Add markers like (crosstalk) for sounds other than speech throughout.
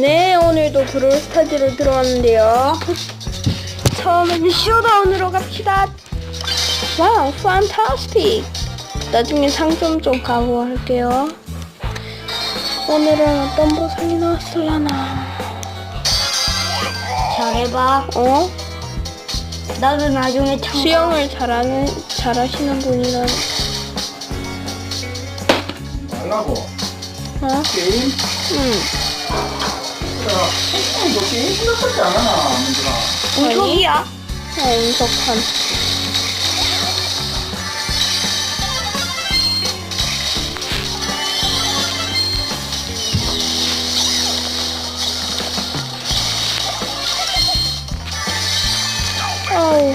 네, 오늘도 브롤스타즈로 들어왔는데요. 처음에는 쇼다운으로 갑시다. 와우, 판타스틱. 나중에 상점 좀 가고 할게요. 오늘은 어떤 보상이 나왔을라나. 잘해봐. 어? 나도 나중에 참. 수영을 잘하는, 잘하시는 분이라. 말라고 어? 게임? 응. 야, 너 게임 생각하지 않아, 민준아. 운석이야. 어, 운석한. 아우.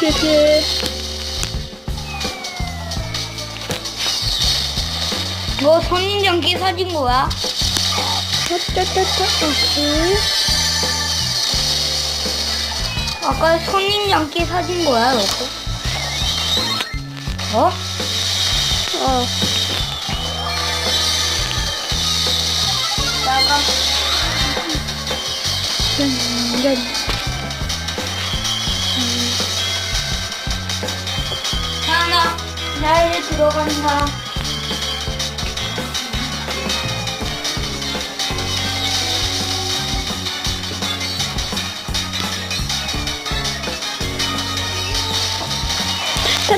피피. 뭐 선인장기 사진 거야? 아까 선인장기 사진 거야, 너거? 어? 어. 나가. 짠. 하나. 나 이제 들어간다.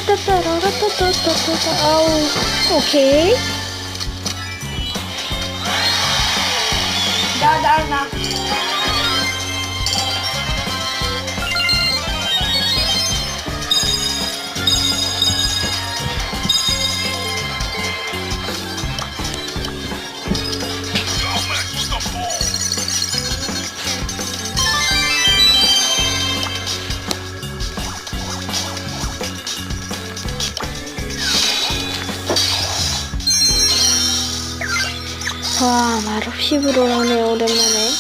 따따따라 와, 말없이 불어나네, 오랜만에.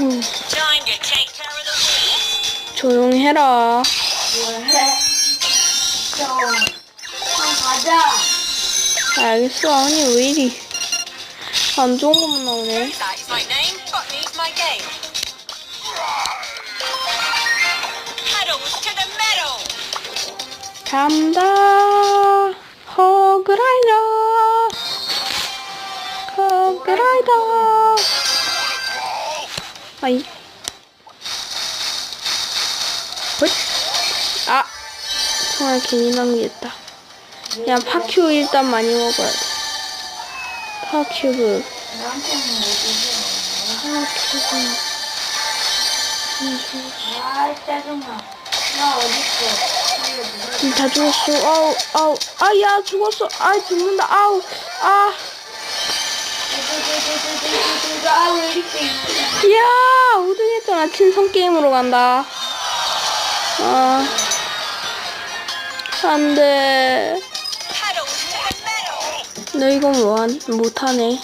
음. 조용해라. 뭐해? 저. 형 가자. 알겠어. 아니, 왜 이리. 안 좋은 것만 나오네. 간다. 허그라이더. 허그라이더. 아이. 헛. 아. 정말 괜히 낭비했다. 야, 파큐 일단 많이 먹어야 돼. 파큐브. 파큐브. 아, 짜증나. 살려줘. 다 죽었어. 아우, 아우. 아, 야, 죽었어. 아, 죽는다. 아우. 아. 이야, 5등 했잖아. 친선 게임으로 간다. 아. 안 돼. 너 이거 뭐, 한, 못하네.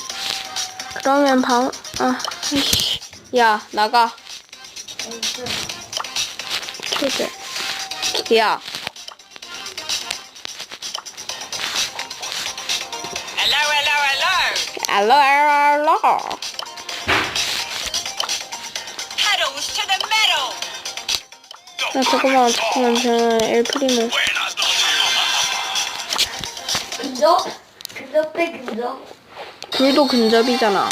그러면 방, 아. (laughs) 야, 나가. 초대. 야, Hello, hello, hello. 알로, 알로, 알로. 야, 잠깐만, 잠깐만, 저 엘프리모. 근접? 근접 대 근접? 불도 근접이잖아.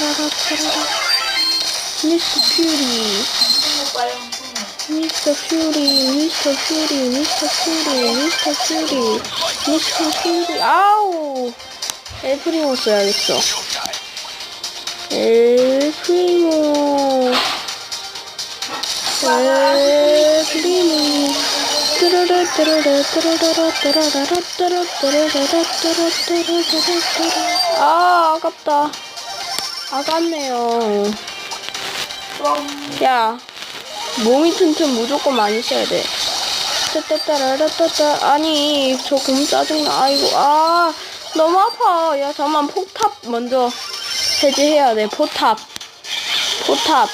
따라라, 따라라. 미스터 퓨리. 미스터 퓨리, 미스터 퓨리, 미스터 퓨리, 미스터 퓨리, 미스터 퓨리. 아우! 엘프리모 써야겠어. 엘프리모. 엘프리모. 뚜루루 뚜루루 뚜루루루 뚜루루루 뚜루 뚜루루루 뚜루 뚜루루루 뚜루. 아, 아깝다. 아깝네요. 야, 몸이 튼튼 무조건 많이 써야 돼. 따따따라따따. 아니 저곰 짜증나. 아이고 아 너무 아파. 야 잠만 폭탑 먼저 해제해야 돼. 포탑. 포탑.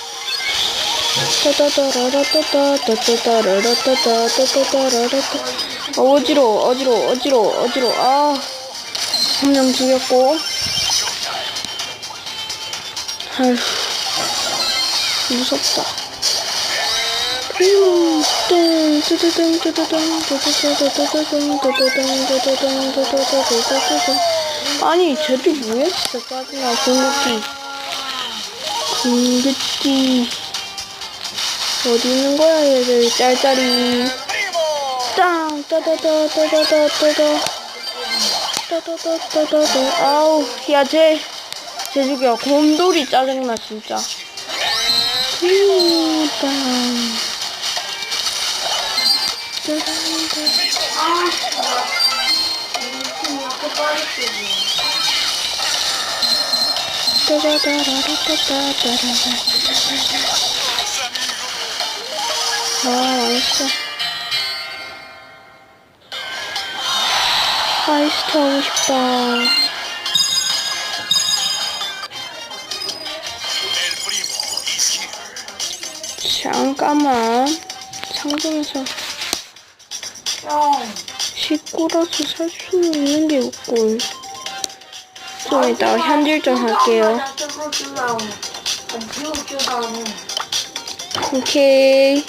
어지러 어지러 어지러 어지러 아한 명 죽였고 무섭다. 아니, 쟤들 뭐야, 진짜 짜증나, 궁극기. 궁극기. 어디 있는 거야, 얘들, 짤짤이. 땅, 따다다, 따다다, 따다. 따다다, 따다다. 아우, 야, 쟤, 쟤 죽여. 곰돌이 짜증나, 진짜. 음, 빵. 아, 맛있어. 아이스트 하고 싶다. 잠깐만. 상점에서 형, 식구라서 살수 있는 게 없고. 좀 이따 현질전 할게요. 오케이.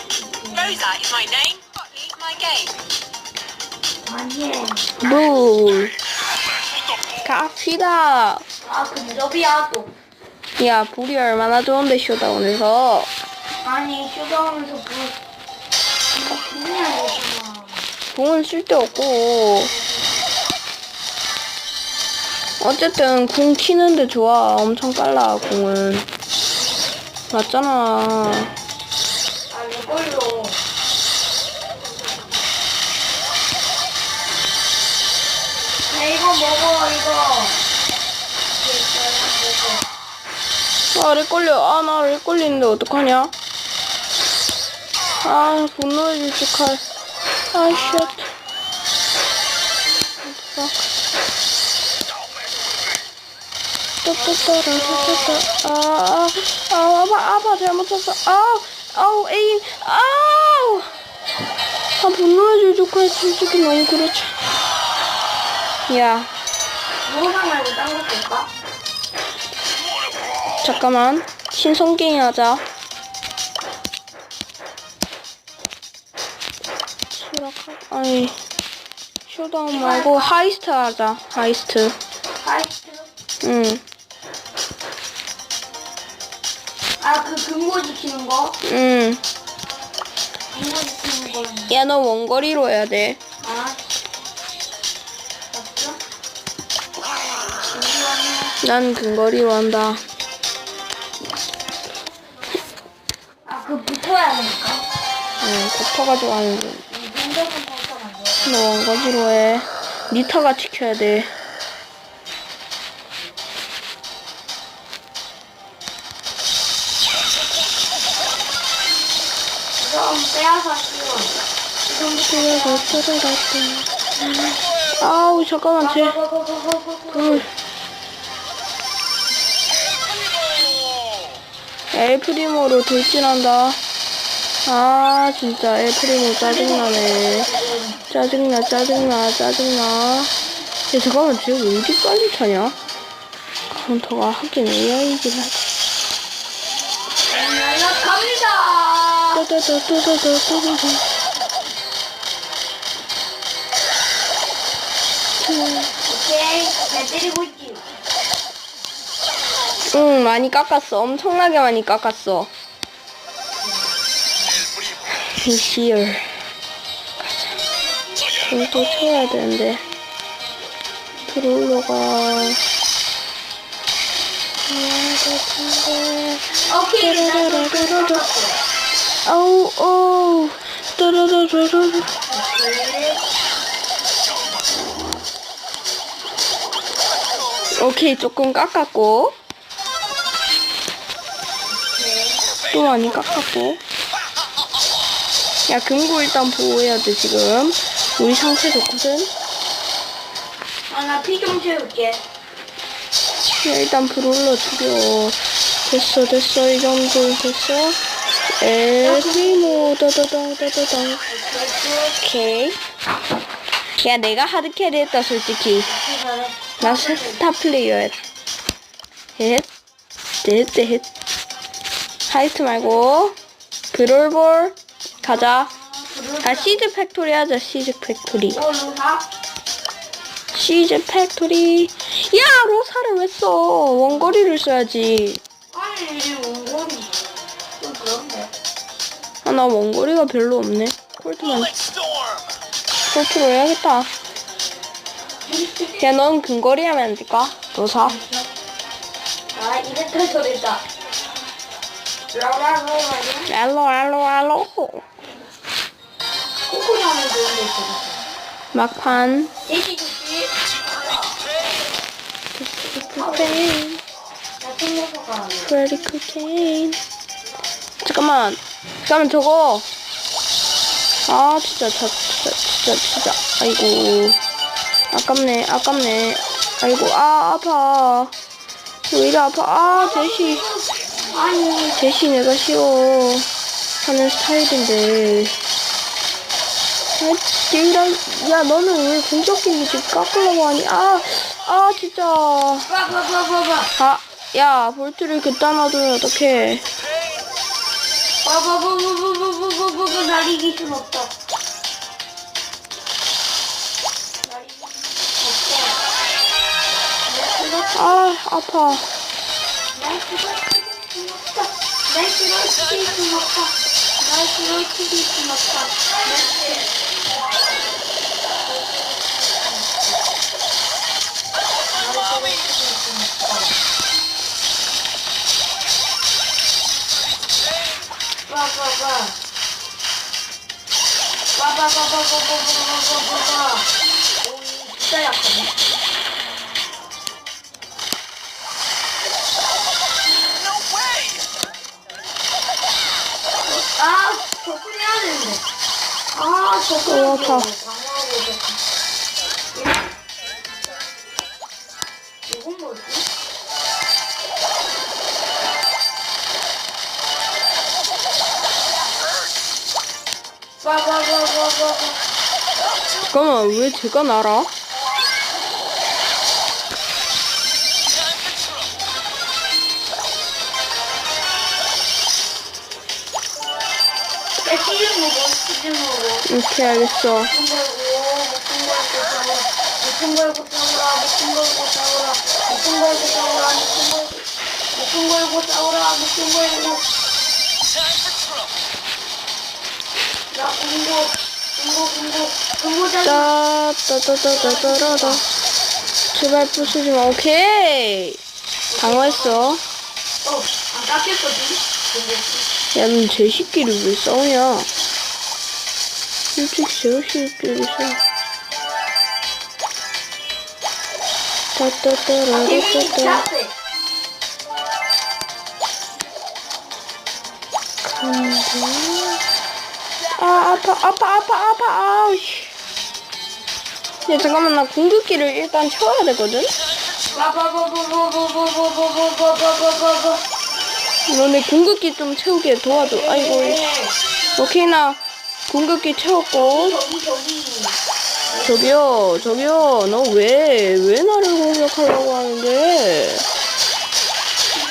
물. (laughs) 갑시다. 아, 근접이야, 또. 야, 불이 얼마나 좋은데, 쇼다운에서. 아니, 쇼다운에서 뭐, 그냥 되잖아. 궁은 쓸데없고. 어쨌든, 궁 키는데 좋아. 엄청 빨라, 궁은. 맞잖아. 아, 이걸로. 야, 이거 먹어, 이거. 아, 렉 걸려. 아, 나 렉 걸리는데 어떡하냐? 아, 분노해줄 줄 칼. 아, 쉣. 따따따라따따. 아, 아, 아, 아파, 아파, 잘못 쳤어. 아우, 아우, 에임, 아우! 아, 분노해줄 줄 칼, 솔직히 너무 그렇지. 야, 무호상 말고 딴거 볼까? 잠깐만. 신성 게임 하자. 아니 쇼다운 말고 하이스트 하자. 하이스트. 파이트. 응, 아, 그 근거 지키는 거? 응. 근거 지키는 거는. 야, 너 원거리로 해야 돼. 아, 맞죠? 난 근거리로 한다. 아, 그 붙어야 하니까. 응, 붙어가지고 하는 거. 너 원거리로 해. 니터가 지켜야 돼. 아우, 잠깐만, 쟤. 둘. 엘프리모로 돌진한다. 아, 진짜 엘프리모 짜증나네. 짜증나, 짜증나, 짜증나. 야, 잠깐만, 쟤왜 이렇게 빨리 차냐? 카운터가 하긴 AI이긴 하지. 따다다다다다다다. 오케이. 잘 때리고 있지. 응, 많이 깎았어. 엄청나게 많이 깎았어. 가자. 이거 또 채워야 되는데. 들어올러가. 오케이. 아우, 어. 따라라라라. 오케이, 조금 깎았고. 또 많이 깎았고. 야 금고 일단 보호해야 돼 지금. 우리 상태 좋거든? 아, 나 피 좀 채울게. 야 일단 불 올려 죽여 됐어 됐어. 이 정도 됐어? 엘리모 다다다다다다 오케이. 야 내가 하드캐리 했다 솔직히. 나 스타 플레이어야 헷 헷, 헷. 하이트 말고. 브롤볼 가자 아 시즈 팩토리 하자 시즈 팩토리? 시즈 팩토리 야 로사를 왜 써 원거리를 써야지 아니, 이게 원고리. 좀 그런데. 아나 원거리가 별로 없네 콜트만 콜트로 해야겠다 야 넌 근거리 하면 안 될까? 로사 아, 이랬다 저랬다. 라라로 하면 알로 알로 막판. 챙겨서 프레디 코케인 잠깐만. 잠깐만 저거. 아 진짜 저, 진짜 진짜 진짜. 아이고. 아깝네 아깝네. 아이고 아 아파. 왜 이리 아파? 아 제시. 아니, 제시 내가 쉬워 하는 스타일인데 아 얘랑 야 너는 왜 공격 이미지 깎으려고 하니 아아 진짜. 아야 볼트를 그따 놔두면 어떡해 봐봐봐봐봐봐봐봐봐. 날 이길 순 없다. 아 아파 날 쓰러뜨릴 순 없다. 날 쓰러뜨릴 순 없다. 날 쓰러뜨릴 순 없다. baba. Baba baba baba baba baba. Güzel yaptım. Aa, topu ne alındı? Aa, topu ne alındı? 잠깐만 왜 제가 날아? 이렇게 알겠어. 아, 따따따따따따따 제발 부수지 마. 오케이. 당황했어. 어안 깎였거든 야넌 제시끼리 왜 싸우냐? 솔직히 제시끼리 싸 따따따라따따 간다 아 아파 아파 아파 아파. 아우씨. 야 잠깐만 나 궁극기를 일단 채워야 되거든? 봐봐봐봐봐봐봐봐봐봐봐봐. 너네 궁극기 좀 채우게 도와줘. 아이고 오케이 나 궁극기 채웠고. 저기, 저기. 저기요 저기요. 너 왜 왜 나를 공격하려고 하는데?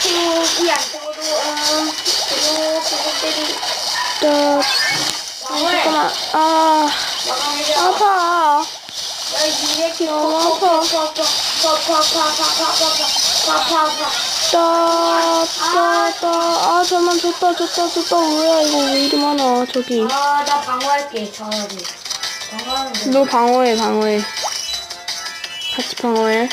저기 안 죽어도, 어, 그거, 그거 때리. 따 잠깐만 아. 아파 너무 아파. 따 따 따 아 잠만 줬다 줬다 줬다 뭐야 이거 왜 이리 많아 저기 아, 나 방어할게, 차라리. 방어하는 거. 너 방어해 방어해 같이 방어해